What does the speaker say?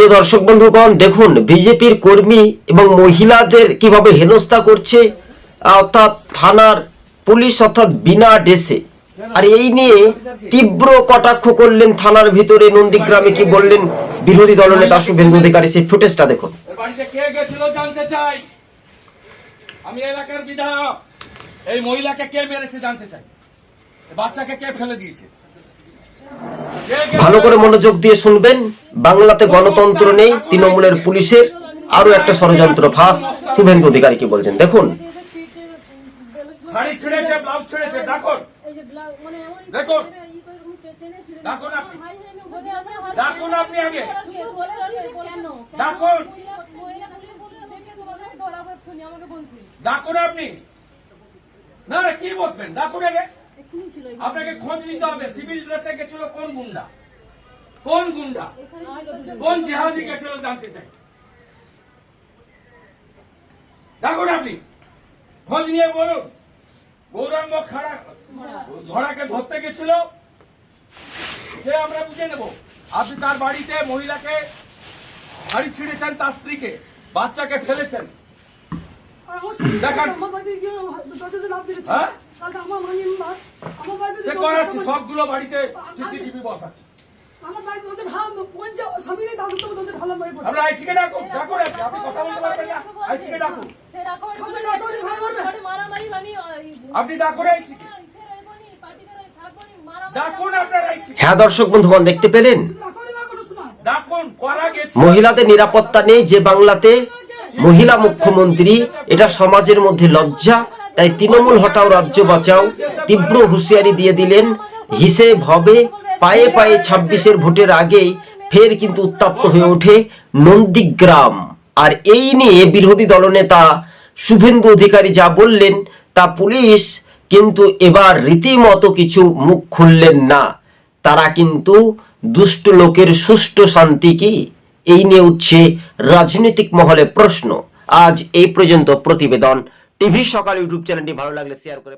প্রিয় দর্শক বন্ধুগণ, দেখুন, বিজেপির কর্মী এবং মহিলাদের কীভাবে হেনস্থা করছে, অর্থাৎ থানার পুলিশ অর্থাৎ বিনা ডেসে। আর এই নিয়ে তীব্র কটাক্ষ করলেন থানার ভিতরে নন্দীগ্রামে কি বললেন বিরোধী দলনেতা শুভেন্দু অধিকারী, সেই ফুটেজটা দেখুন। এই মহিলাকে কে মেরেছে জানতে চাই? বাচ্চাকে কে ফেলে দিয়েছে? ভালো করে মনোযোগ দিয়ে শুনবেন। বাংলাতে গণতন্ত্র নেই, তৃণমূলের পুলিশের। আরও একটা ষড়যন্ত্র ফাঁস, শুভেন্দু অধিকারী কি বলছেন? দেখুন। ডাকুন আপনি। না, কি বসবেন? ডাকুন আগে। আপনাকে খোঁজ নিতে হবে সিভিল ড্রেসে গেছিল কোন গুন্ডা? কোন গুন্ডা? কোন জেহাদি গেছিল জানতে চাই। ডাকুন আপনি। খোঁজ নিয়ে বলুন। গৌরাঙ্গ খাড়া ঘোড়াকে ধরতে গেছিল। সে আমরা বুঝে নেব। আপনি তার বাড়িতে মহিলাকে বাড়ি ছিঁড়েছেন তার স্ত্রীকে বাচ্চাকে ফেলেছেন। হ্যাঁ? সবগুলো বাড়িতে সিসিটিভি আমরা আইসিকে আপনি কথা বলতে পারবেন না আইসিকে আইসিকে। হ্যাঁ দর্শক বন্ধুগণ দেখতে পেলেন? করা গেছে। মহিলাদের নিরাপত্তা নেই যে বাংলাতে। মহিলা মুখ্যমন্ত্রী, এটা সমাজের মধ্যে লজ্জা, তাই তৃণমূল হটাও রাজ্য বাঁচাও। তীব্র হুঁশিয়ারি দিয়ে দিলেন, হিসেব হবে, পায়ে পায়ে ছাব্বিশের ভোটের আগেই ফের কিন্তু উত্তপ্ত হয়ে ওঠে নন্দীগ্রাম। আর এই নিয়ে বিরোধী দলনেতা শুভেন্দু অধিকারী যা বললেন, তা পুলিশ কিন্তু এবার রীতিমতো কিছু মুখ খুললেন না। তারা কিন্তু দুষ্ট লোকের সুষ্ঠু শান্তি কি? এই নিয়ে উঠছে রাজনৈতিক মহলে প্রশ্ন। আজ এই পর্যন্ত প্রতিবেদন। টিভি সকাল ইউটিউব চ্যানেলটি ভালো লাগলে শেয়ার করে